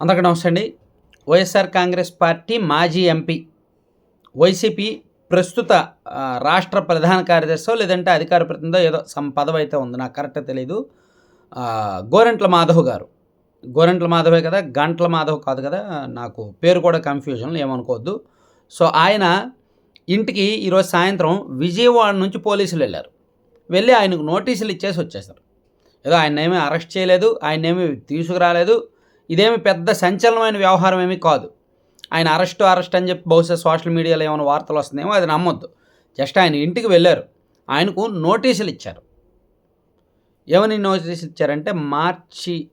అందరికీ నమస్తే అండి. వైఎస్ఆర్ కాంగ్రెస్ పార్టీ మాజీ ఎంపీ వైసీపీ ప్రస్తుత రాష్ట్ర ప్రధాన కార్యదర్శో లేదంటే అధికార ప్రతినిధో ఏదో సమ్ పదవి అయితే ఉంది. నాకు కరెక్ట్ తెలియదు గోరెంట్ల గోరంట్ల మాధవ్ గారు. గోరంట్ల మాధవే కదా గంట్ల మాధవ్ కాదు కదా నాకు పేరు కూడా కన్ఫ్యూజన్ ఏమనుకోవద్దు. సో ఆయన ఇంటికి ఈరోజు సాయంత్రం విజయవాడ నుంచి పోలీసులు వెళ్ళారు. వెళ్ళి ఆయనకు నోటీసులు ఇచ్చేసి వచ్చేసారు. ఏదో ఆయన ఏమీ అరెస్ట్ చేయలేదు ఆయన ఏమీ తీసుకురాలేదు. ఇదేమి పెద్ద సంచలనమైన వ్యవహారం ఏమీ కాదు. ఆయన అరెస్ట్ అరెస్ట్ అని చెప్పి బహుశా సోషల్ మీడియాలో ఏమైనా వార్తలు వస్తుందేమో అది నమ్మొద్దు. జస్ట్ ఆయన ఇంటికి వెళ్ళారు. ఆయనకు నోటీసులు ఇచ్చారు. ఏమని నోటీసులు ఇచ్చారంటే మార్చి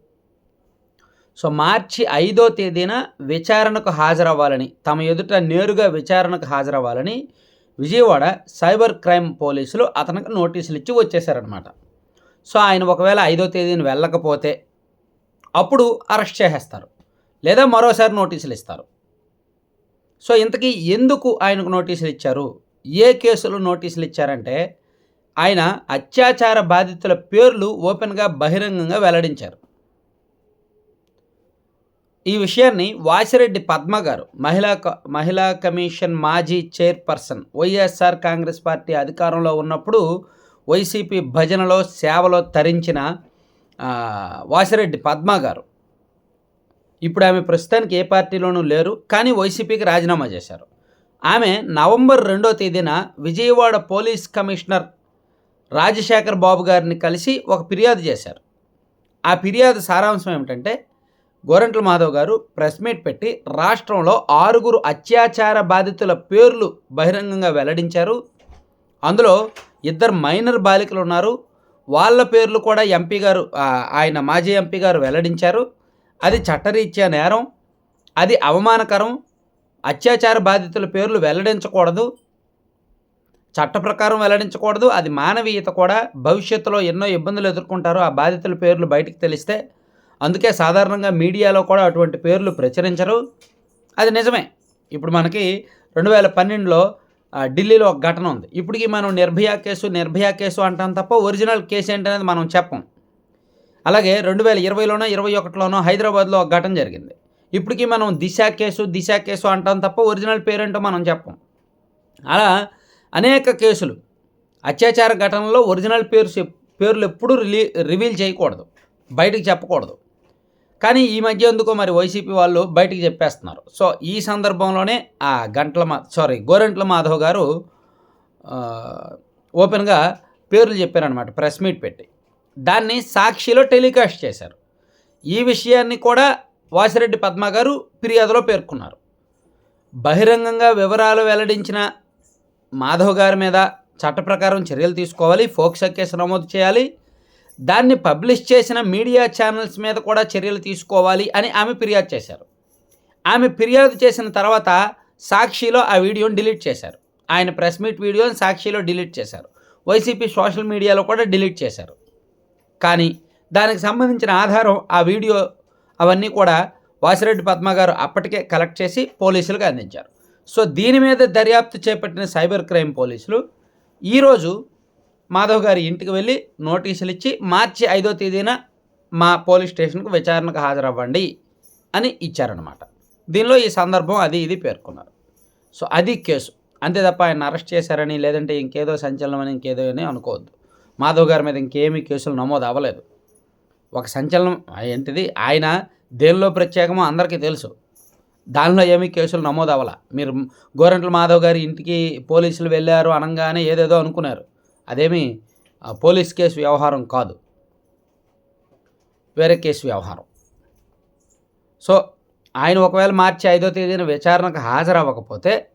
సో మార్చి ఐదో తేదీన విచారణకు హాజరవ్వాలని తమ ఎదుట నేరుగా విచారణకు హాజరవ్వాలని విజయవాడ సైబర్ క్రైమ్ పోలీసులు అతనికి నోటీసులు ఇచ్చి వచ్చేసారనమాట సో ఆయన ఒకవేళ ఐదో తేదీన వెళ్ళకపోతే అప్పుడు అరెస్ట్ చేసేస్తారు. లేదా మరోసారి నోటీసులు ఇస్తారు. సో ఇంతకీ ఎందుకు ఆయనకు నోటీసులు ఇచ్చారు? ఏ కేసులు నోటీసులు ఇచ్చారంటే ఆయన అత్యాచార బాధితుల పేర్లు ఓపెన్గా బహిరంగంగా వెల్లడించారు. ఈ విషయాన్ని వాసిరెడ్డి పద్మ గారు మహిళా క- మహిళా కమిషన్ మాజీ చైర్పర్సన్ వైఎస్ఆర్ కాంగ్రెస్ పార్టీ అధికారంలో ఉన్నప్పుడు వైసీపీ భజనలో సేవలో తరించిన వాసిరెడ్డి పద్మ గారు. ఇప్పుడు ఆమె ప్రస్తుతానికి ఏ పార్టీలోనూ లేరు కానీ వైసీపీకి రాజీనామా చేశారు. ఆమె నవంబర్ రెండో తేదీన విజయవాడ పోలీస్ కమిషనర్ రాజశేఖర్ బాబు గారిని కలిసి ఒక ఫిర్యాదు చేశారు. ఆ ఫిర్యాదు సారాంశం ఏమిటంటే గోరంట్ల మాధవ్ గారు ప్రెస్ మీట్ పెట్టి రాష్ట్రంలో ఆరుగురు అత్యాచార బాధితుల పేర్లు బహిరంగంగా వెల్లడించారు. అందులో ఇద్దరు మైనర్ బాలికలు ఉన్నారు వాళ్ళ పేర్లు కూడా ఎంపీ గారు ఆయన మాజీ ఎంపీ గారు వెల్లడించారు. అది చట్టరీత్యా నేరం అది అవమానకరం అత్యాచార బాధితుల పేర్లు వెల్లడించకూడదు చట్ట ప్రకారం వెల్లడించకూడదు అది మానవీయత కూడా. భవిష్యత్తులో ఎన్నో ఇబ్బందులు ఎదుర్కొంటారు ఆ బాధితుల పేర్లు బయటికి తెలిస్తే అందుకే సాధారణంగా మీడియాలో కూడా అటువంటి పేర్లు ప్రచురించరు. అది నిజమే. ఇప్పుడు మనకి రెండు వేల పన్నెండులో ఢిల్లీలో ఒక ఘటన ఉంది. ఇప్పటికీ మనం నిర్భయ కేసు నిర్భయ కేసు అంటాం తప్ప ఒరిజినల్ కేసు ఏంటనేది మనం చెప్పం. అలాగే రెండు వేల ఇరవైలోనో ఇరవై ఒకటిలోనో హైదరాబాద్లో ఒక ఘటన జరిగింది. ఇప్పటికీ మనం దిశ కేసు దిశ కేసు అంటాం తప్ప ఒరిజినల్ పేరేంటో మనం చెప్పం. అలా అనేక కేసులు. అత్యాచార ఘటనలో ఒరిజినల్ పేరు చెప్- పేర్లు ఎప్పుడూ రిలీ రివీల్ చేయకూడదు. బయటకు చెప్పకూడదు. కానీ ఈ మధ్య ఎందుకో మరి వైసీపీ వాళ్ళు బయటికి చెప్పేస్తున్నారు. సో ఈ సందర్భంలోనే ఆ గంటల మా సారీ గోరెంట్ల మాధవ్ గారు ఓపెన్గా పేర్లు చెప్పారనమాట ప్రెస్ మీట్ పెట్టి. దాన్ని సాక్షిలో టెలికాస్ట్ చేశారు. ఈ విషయాన్ని కూడా వాసిరెడ్డి పద్మ గారు ఫిర్యాదులో పేర్కొన్నారు. బహిరంగంగా వివరాలు వెల్లడించిన మాధవ్ గారి మీద చట్ట ప్రకారం చర్యలు తీసుకోవాలి ఫోక్సో కేసు నమోదు చేయాలి దాన్ని పబ్లిష్ చేసిన మీడియా ఛానల్స్ మీద కూడా చర్యలు తీసుకోవాలి అని ఆమె ఫిర్యాదు చేశారు. ఆమె ఫిర్యాదు చేసిన తర్వాత సాక్షిలో ఆ వీడియోని డిలీట్ చేశారు. ఆయన ప్రెస్ మీట్ వీడియోని సాక్షిలో డిలీట్ చేశారు. వైసీపీ సోషల్ మీడియాలో కూడా డిలీట్ చేశారు. కానీ దానికి సంబంధించిన ఆధారం ఆ వీడియో అవన్నీ కూడా వాసిరెడ్డి పద్మ గారు అప్పటికే కలెక్ట్ చేసి పోలీసులకు అందించారు. సో దీని మీద దర్యాప్తు చేపట్టిన సైబర్ క్రైమ్ పోలీసులు ఈరోజు మాధవ్ గారి ఇంటికి వెళ్ళి నోటీసులు ఇచ్చి మార్చి ఐదో తేదీన మా పోలీస్ స్టేషన్కు విచారణకు హాజరవ్వండి అని ఇచ్చారనమాట దీనిలో ఈ సందర్భం అది ఇది పేర్కొన్నారు. సో అది కేసు. అంతే తప్ప ఆయన అరెస్ట్ చేశారని లేదంటే ఇంకేదో సంచలనం అని ఇంకేదో అని అనుకోవద్దు. మాధవ్ గారి మీద ఇంకేమీ కేసులు నమోదు అవ్వలేదు. ఒక సంచలనం ఏంటిది? ఆయన దేనిలో ప్రత్యేకమో అందరికీ తెలుసు. దానిలో ఏమీ కేసులు నమోదు అవ్వాల. మీరు గోరంట్ల మాధవ్ గారి ఇంటికి పోలీసులు వెళ్ళారు అనగానే ఏదేదో అనుకున్నారు. అదేమి ఆ, పోలీస్ కేసు వ్యవహారం కాదు. వేరే కేసు వ్యవహారం. సో ఆయన ఒకవేళ మార్చి ఐదో తేదీన విచారణకు హాజరవ్వకపోతే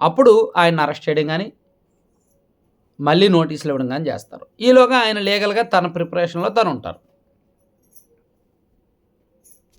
అప్పుడు ఆయన అరెస్ట్ చేయడం కానీ మళ్ళీ నోటీసులు ఇవ్వడం కానీ చేస్తారు. ఈలోగా ఆయన లీగల్గా తన ప్రిపరేషన్లో తను ఉంటారు